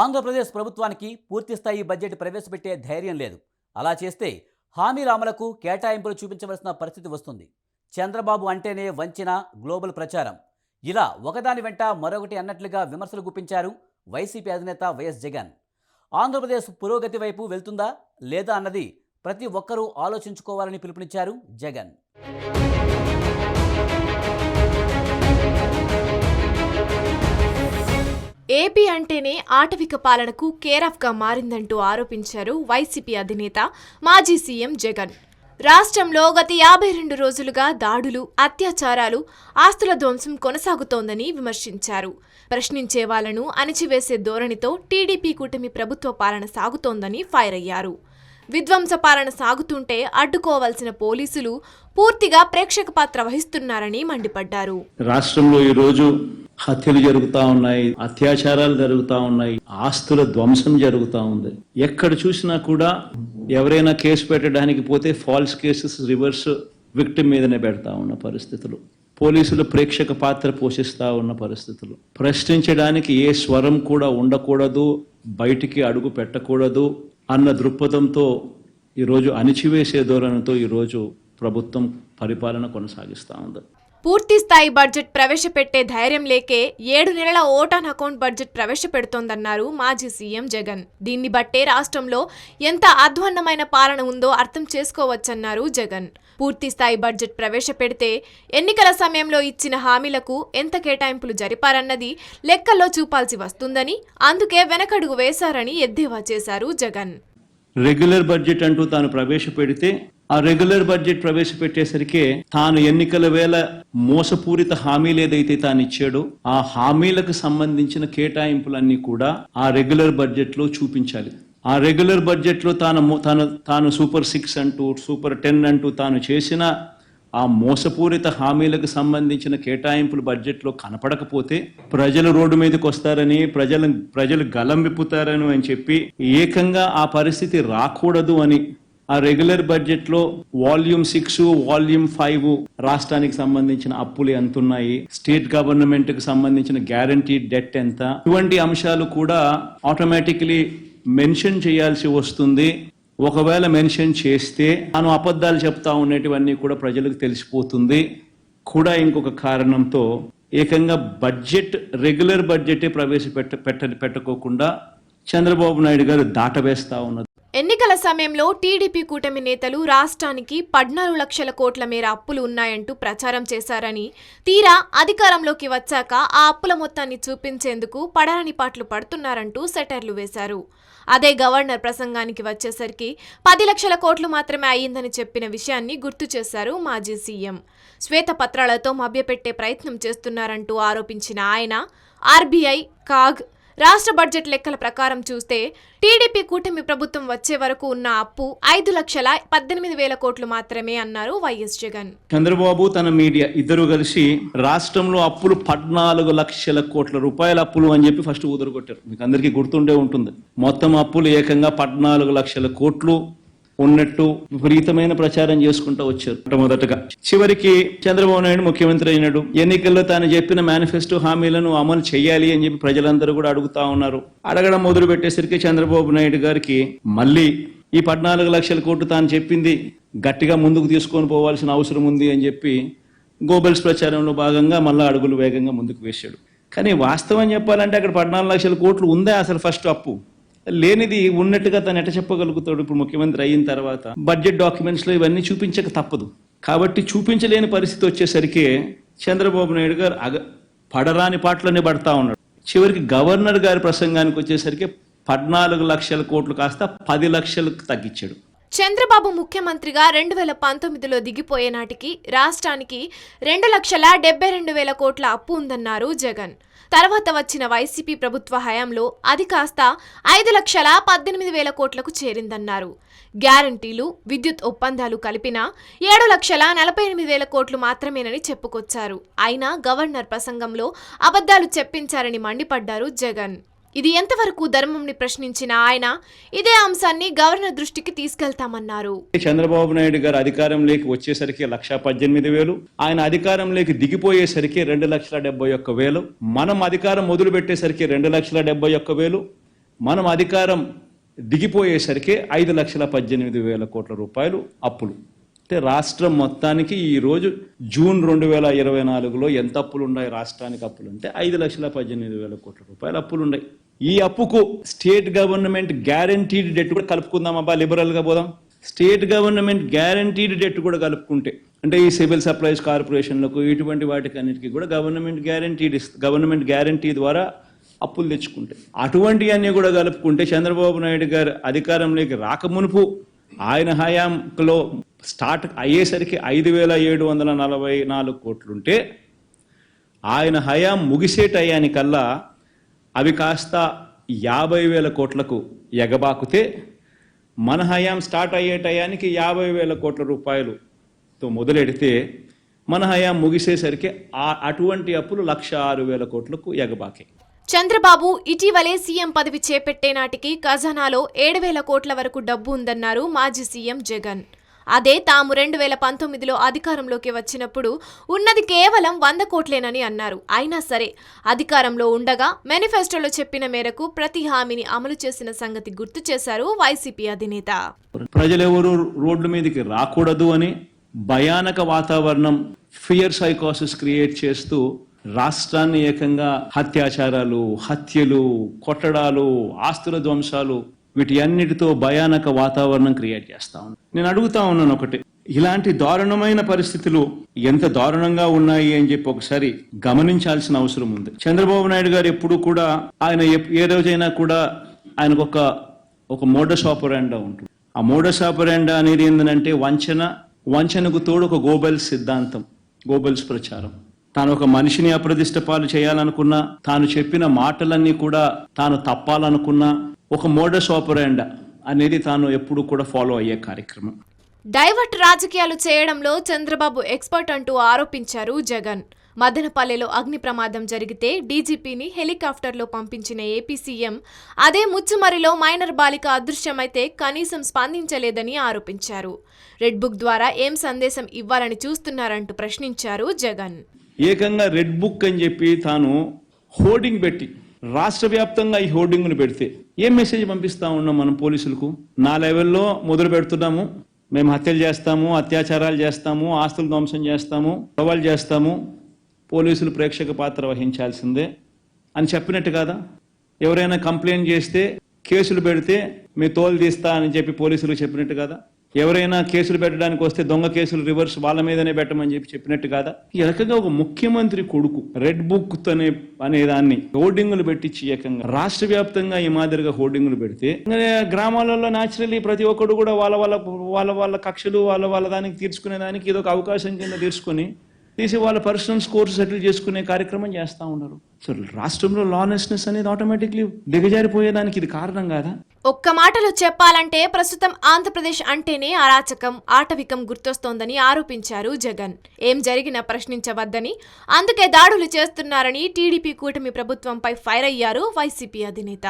ఆంధ్రప్రదేశ్ ప్రభుత్వానికి పూర్తిస్థాయి బడ్జెట్ ప్రవేశపెట్టే ధైర్యం లేదు. అలా చేస్తే హామీ అమలుకు కేటాయింపులు చూపించవలసిన పరిస్థితి వస్తుంది. చంద్రబాబు అంటేనే వంచిన గ్లోబల్ ప్రచారం. ఇలా ఒకదాని వెంట మరొకటి అన్నట్లుగా విమర్శలు గుప్పించారు వైసీపీ అధినేత వైఎస్ జగన్. ఆంధ్రప్రదేశ్ పురోగతి వైపు వెళ్తుందా లేదా అన్నది ప్రతి ఒక్కరూ ఆలోచించుకోవాలని పిలుపునిచ్చారు జగన్. ఏపీ అంటేనే ఆటవిక పాలనకు కేరాఫ్గా మారిందంటూ ఆరోపించారు వైసీపీ అధినేత మాజీ సీఎం జగన్. రాష్ట్రంలో గత యాభై రెండు రోజులుగా దాడులు అత్యాచారాలు ఆస్తుల ధ్వంసం కొనసాగుతోందని విమర్శించారు. ప్రశ్నించే వాళ్ళను అణిచివేసే ధోరణితో టీడీపీ కూటమి ప్రభుత్వ పాలన సాగుతోందని ఫైర్ అయ్యారు. విధ్వంస పాలన సాగుతుంటే అడ్డుకోవాల్సిన పోలీసులు పూర్తిగా ప్రేక్షక పాత్ర వహిస్తున్నారని మండిపడ్డారు. రాష్ట్రంలో ఈ రోజు హత్యలు జరుగుతా ఉన్నాయి అత్యాచారాలు జరుగుతా ఉన్నాయి ఆస్తుల ధ్వంసం జరుగుతా ఉంది. ఎక్కడ చూసినా కూడా ఎవరైనా కేసు పెట్టడానికి పోతే ఫాల్స్ కేసెస్ రివర్స్ విక్టిమ్ మీదనే పెడతా ఉన్న పరిస్థితులు. పోలీసులు ప్రేక్షక పాత్ర పోషిస్తా ఉన్న పరిస్థితులు. ప్రశ్నించడానికి ఏ స్వరం కూడా ఉండకూడదు బయటికి అడుగు పెట్టకూడదు అన్న దృక్పథంతో ఈరోజు అణిచివేసే ధోరణితో ఈరోజు ప్రభుత్వం పరిపాలన కొనసాగిస్తా ఉంది. పూర్తి స్థాయి బడ్జెట్ ప్రవేశపెట్టే ధైర్యం లేకే ఏడు నెలల ఓటాన్ అకౌంట్ బడ్జెట్ ప్రవేశపెడుతోందన్నారు మాజీ సీఎం జగన్. దీన్ని బట్టే రాష్ట్రంలో ఎంత అధ్వాన్నమైన పాలన ఉందో అర్థం చేసుకోవచ్చన్నారు జగన్. పూర్తి స్థాయి బడ్జెట్ ప్రవేశపెడితే ఎన్నికల సమయంలో ఇచ్చిన హామీలకు ఎంత కేటాయింపులు జరిపారన్నది లెక్కల్లో చూపాల్సి వస్తుందని అందుకే వెనకడుగు వేశారని ఎద్దేవా చేశారు జగన్. రెగ్యులర్ బడ్జెట్ అంటూ తాను ప్రవేశపెడితే ఆ రెగ్యులర్ బడ్జెట్ ప్రవేశపెట్టేసరికి తాను ఎన్నికల వేళ మోసపూరిత హామీలు ఏదైతే తాను ఇచ్చాడో ఆ హామీలకు సంబంధించిన కేటాయింపులన్నీ కూడా ఆ రెగ్యులర్ బడ్జెట్లో చూపించాలి. ఆ రెగ్యులర్ బడ్జెట్లో తాను తాను తాను సూపర్ సిక్స్ అంటూ సూపర్ టెన్ అంటూ తాను చేసిన ఆ మోసపూరిత హామీలకు సంబంధించిన కేటాయింపులు బడ్జెట్లో కనపడకపోతే ప్రజలు రోడ్డు మీదకి వస్తారని ప్రజలు ప్రజలు గలం అని చెప్పి ఏకంగా ఆ పరిస్థితి రాకూడదు అని ఆ రెగ్యులర్ బడ్జెట్లో వాల్యూమ్ సిక్స్ వాల్యూమ్ ఫైవ్ రాష్ట్రానికి సంబంధించిన అప్పులు ఎంత ఉన్నాయి స్టేట్ గవర్నమెంట్కు సంబంధించిన గ్యారంటీ డెట్ ఎంత ఇటువంటి అంశాలు కూడా ఆటోమేటిక్లీ మెన్షన్ చేయాల్సి వస్తుంది. ఒకవేళ మెన్షన్ చేస్తే తాను అబద్ధాలు చెప్తా ఉండేటివన్నీ కూడా ప్రజలకు తెలిసిపోతుంది. కూడా ఇంకొక కారణంతో ఏకంగా బడ్జెట్ రెగ్యులర్ బడ్జెటే ప్రవేశపెట్ట పెట్ట పెట్టుకోకుండా చంద్రబాబు నాయుడు గారు దాటవేస్తా ఉన్నది. ఎన్నికల సమయంలో టీడీపీ కూటమి నేతలు రాష్ట్రానికి పద్నాలుగు లక్షల కోట్ల మేర అప్పులు ఉన్నాయంటూ ప్రచారం చేశారని తీరా అధికారంలోకి వచ్చాక ఆ అప్పుల మొత్తాన్ని చూపించేందుకు పడరని పాటలు పడుతున్నారంటూ సెటర్లు వేశారు. అదే గవర్నర్ ప్రసంగానికి వచ్చేసరికి పది లక్షల కోట్లు మాత్రమే అయ్యిందని చెప్పిన విషయాన్ని గుర్తు చేశారు మాజీ సీఎం. శ్వేతపత్రాలతో మభ్యపెట్టే ప్రయత్నం చేస్తున్నారంటూ ఆరోపించిన ఆయన ఆర్బీఐ కాగ్ రాష్ట్ర బడ్జెట్ లెక్కల ప్రకారం చూస్తే టీడీపీ కూటమి ప్రభుత్వం వచ్చే వరకు ఉన్న అప్పు ఐదు లక్షల పద్దెనిమిది వేల కోట్లు మాత్రమే అన్నారు వైఎస్ జగన్. చంద్రబాబు తన మీడియా ఇద్దరు కలిసి రాష్ట్రంలో అప్పులు పద్నాలుగు లక్షల కోట్ల రూపాయల అప్పులు అని చెప్పి ఫస్ట్ ఊదరు కొట్టారు మీకు అందరికీ గుర్తుండే ఉంటుంది. మొత్తం అప్పులు ఏకంగా పద్నాలుగు లక్షల కోట్లు ఉన్నట్టు విపరీతమైన ప్రచారం చేసుకుంటూ వచ్చారు. మొట్టమొదటగా చివరికి చంద్రబాబు నాయుడు ముఖ్యమంత్రి అయినాడు. ఎన్నికల్లో తాను చెప్పిన మేనిఫెస్టో హామీలను అమలు చేయాలి అని చెప్పి ప్రజలందరూ కూడా అడుగుతా ఉన్నారు. అడగడం మొదలు పెట్టేసరికి చంద్రబాబు నాయుడు గారికి మళ్ళీ ఈ పద్నాలుగు లక్షల కోట్లు తాను చెప్పింది గట్టిగా ముందుకు తీసుకొని పోవాల్సిన అవసరం ఉంది అని చెప్పి గోబల్స్ ప్రచారంలో భాగంగా మళ్ళీ అడుగులు వేగంగా ముందుకు వేశాడు. కానీ వాస్తవం చెప్పాలంటే అక్కడ పద్నాలుగు లక్షల కోట్లు ఉందే అసలు ఫస్ట్ అప్పు. లేనిది ఉన్నట్టుగా తను ఎట చెప్పగలుగుతాడు? ఇప్పుడు ముఖ్యమంత్రి అయిన తర్వాత బడ్జెట్ డాక్యుమెంట్స్లో ఇవన్నీ చూపించక తప్పదు. కాబట్టి చూపించలేని పరిస్థితి వచ్చేసరికి చంద్రబాబు నాయుడు గారు అగ పడరాని పాటలోనే పడతా ఉన్నాడు. చివరికి గవర్నర్ గారి ప్రసంగానికి వచ్చేసరికి పద్నాలుగు లక్షల కోట్లు కాస్త పది లక్షలకు తగ్గించాడు. చంద్రబాబు ముఖ్యమంత్రిగా రెండు వేల పంతొమ్మిదిలో దిగిపోయే నాటికి రాష్ట్రానికి రెండు లక్షల డెబ్బై రెండు వేల కోట్ల అప్పు ఉందన్నారు జగన్. తర్వాత వచ్చిన వైసీపీ ప్రభుత్వ హయాంలో అది కాస్త ఐదు లక్షల పద్దెనిమిది వేల కోట్లకు చేరిందన్నారు. గ్యారంటీలు విద్యుత్ ఒప్పందాలు కలిపిన ఏడు లక్షల నలభై ఎనిమిది వేల కోట్లు మాత్రమేనని చెప్పుకొచ్చారు. అయినా గవర్నర్ ప్రసంగంలో అబద్ధాలు చెప్పించారని మండిపడ్డారు జగన్. ఇది ఎంతవరకు ధర్మంని ప్రశ్నించిన ఆయన ఇదే అంశాన్ని గవర్నర్ దృష్టికి తీసుకెళ్తామన్నారు. చంద్రబాబు నాయుడు గారు అధికారంలోకి వచ్చేసరికి లక్ష పద్దెనిమిది వేలు ఆయన అధికారంలోకి దిగిపోయేసరికి రెండు లక్షల డెబ్బై ఒక్క వేలు మనం అధికారం మొదలు పెట్టేసరికి రెండు లక్షల డెబ్బై ఒక్క వేలు మనం అధికారం దిగిపోయేసరికి ఐదు లక్షల పద్దెనిమిది వేల కోట్ల రూపాయలు అప్పులు. అంటే రాష్ట్రం మొత్తానికి ఈరోజు జూన్ రెండు వేల ఇరవై నాలుగులో ఎంత అప్పులు ఉన్నాయి రాష్ట్రానికి అప్పులు అంటే ఐదు లక్షల పద్దెనిమిది వేల కోట్ల రూపాయలు అప్పులు ఉన్నాయి ఈ అప్పుకు స్టేట్ గవర్నమెంట్ గ్యారంటీడ్ డెట్ కూడా కలుపుకుందాం అబ్బా లిబరల్గా పోదాం. స్టేట్ గవర్నమెంట్ గ్యారంటీడ్ డెట్ కూడా కలుపుకుంటే అంటే ఈ సివిల్ సప్లైస్ కార్పొరేషన్లకు ఇటువంటి వాటికి అన్నిటికీ కూడా గవర్నమెంట్ గ్యారంటీడ్ గవర్నమెంట్ గ్యారంటీ ద్వారా అప్పులు తెచ్చుకుంటే. అటువంటివన్నీ కూడా కలుపుకుంటే చంద్రబాబు నాయుడు గారు అధికారంలోకి రాకమునుపు ఆయన హయాంలో స్టార్ట్ అయ్యేసరికి ఐదు వేల ఏడు వందల నలభై నాలుగు కోట్లుంటే ఆయన హయాం ముగిసే టయానికల్లా అవి కాస్త యాభై వేల కోట్లకు ఎగబాకుతే మన హయాం స్టార్ట్ అయ్యే టయానికి యాభై వేల కోట్ల రూపాయలుతో మొదలెడితే మన హయాం ముగిసేసరికి ఆ అటువంటి అప్పులు లక్ష ఆరు వేల కోట్లకు ఎగబాకే. చంద్రబాబు ఇటీవలే సీఎం పదవి చేపట్టే నాటికి ఖజానాలో ఏడు వేల కోట్ల వరకు డబ్బు ఉందన్నారు మాజీ సీఎం జగన్. అదే తాము రెండు వేల పంతొమ్మిదిలో అధికారంలోకి వచ్చినప్పుడు ఉన్నది కేవలం వంద కోట్లేనని అన్నారు. అయినా సరే అధికారంలో ఉండగా మేనిఫెస్టోలో చెప్పిన మేరకు ప్రతి హామీని అమలు చేసిన సంగతి గుర్తు చేశారు వైసీపీ అధినేత. ప్రజలెవరూ రోడ్ల మీదకి రాకూడదు అని భయానక వాతావరణం ఫియర్ సైకోసిస్ క్రియేట్ చేస్తూ రాష్ట్రాన్ని ఏకంగా హత్యాచారాలు హత్యలు కొట్టడాలు ఆస్తుల ధ్వంసాలు వీటి అన్నిటితో భయానక వాతావరణం క్రియేట్ చేస్తా ఉన్నాను నేను అడుగుతా ఉన్నాను ఒకటి ఇలాంటి దారుణమైన పరిస్థితులు ఎంత దారుణంగా ఉన్నాయి అని చెప్పి ఒకసారి గమనించాల్సిన అవసరం ఉంది. చంద్రబాబు నాయుడు గారు ఎప్పుడు కూడా ఆయన ఏ రోజైనా కూడా ఆయనకు ఒక ఒక మోడస్ ఆపరాండా ఉంటుంది. ఆ మోడస్ ఆపరాండా అనేది ఏంటంటే వంచన వంచనకు తోడు ఒక గోబెల్స్ సిద్ధాంతం గోబెల్స్ ప్రచారం. తాను ఒక మనిషిని అప్రదిష్ట పాలు చేయాలనుకున్నా తాను చెప్పిన మాటలన్నీ కూడా తాను తప్పాలనుకున్నా ఒక మోడస్ ఆపరాండా అనేది తాను ఎప్పుడు కూడా ఫాలో అయ్యే కార్యక్రమం. డైవర్ట్ రాజకీయాలు చేయడంలో చంద్రబాబు ఎక్స్పర్ట్ అంటూ ఆరోపించారు జగన్. మదనపల్లెలో అగ్ని ప్రమాదం జరిగితే డీజీపీని హెలికాప్టర్లో పంపించిన ఏపీ సీఎం అదే ముచ్చుమరిలో మైనర్ బాలిక అదృశ్యమైతే కనీసం స్పందించలేదని ఆరోపించారు. రెడ్ బుక్ ద్వారా ఏం సందేశం ఇవ్వాలని చూస్తున్నారంటూ ప్రశ్నించారు జగన్. ఏకంగా రెడ్ బుక్ అని చెప్పి తాను హోర్డింగ్ పెట్టి రాష్ట్ర వ్యాప్తంగా ఈ హోర్డింగ్ను పెడితే ఏం మెసేజ్ పంపిస్తా ఉన్నాం మనం పోలీసులకు? నా లెవెల్లో మొదలు పెడుతున్నాము. మేము హత్యలు చేస్తాము అత్యాచారాలు చేస్తాము ఆస్తులు ధ్వంసం చేస్తాము గొడవలు చేస్తాము. పోలీసులు ప్రేక్షక పాత్ర వహించాల్సిందే అని చెప్పినట్టు కాదా? ఎవరైనా కంప్లైంట్ చేస్తే కేసులు పెడితే మీ తోలు తీస్తా అని చెప్పి పోలీసులు చెప్పినట్టు కదా? ఎవరైనా కేసులు పెట్టడానికి వస్తే దొంగ కేసులు రివర్స్ వాళ్ళ మీదనే పెట్టమని చెప్పి చెప్పినట్టు కాదా? ఈ రకంగా ఒక ముఖ్యమంత్రి కొడుకు రెడ్ బుక్ అనే అనే దాన్ని హోర్డింగులు పెట్టించి ఏకంగా రాష్ట్ర వ్యాప్తంగా ఈ మాదిరిగా హోర్డింగులు పెడితే గ్రామాలలో న్యాచురలీ ప్రతి ఒక్కడు కూడా వాళ్ళ వాళ్ళ వాళ్ళ వాళ్ళ కక్షలు వాళ్ళ వాళ్ళ దానికి తీర్చుకునే దానికి ఏదో ఒక అవకాశం కింద తీర్చుకొని తీసి వాళ్ళ పర్సనల్ స్కోర్ సెటిల్ చేసుకునే కార్యక్రమం చేస్తూ ఉన్నారు. సో రాష్ట్రంలో లానెస్నెస్ అనేది ఆటోమేటిక్లీ దిగజారిపోయేదానికి ఇది కారణం కాదా? ఒక్క మాటలో చెప్పాలంటే ప్రస్తుతం ఆంధ్రప్రదేశ్ అంటేనే అరాచకం ఆటవికం గుర్తొస్తోందని ఆరోపించారు జగన్. ఏం జరిగినా ప్రశ్నించవద్దని అందుకే దాడులు చేస్తున్నారని టీడీపీ కూటమి ప్రభుత్వంపై ఫైర్ అయ్యారు వైసీపీ అధినేత.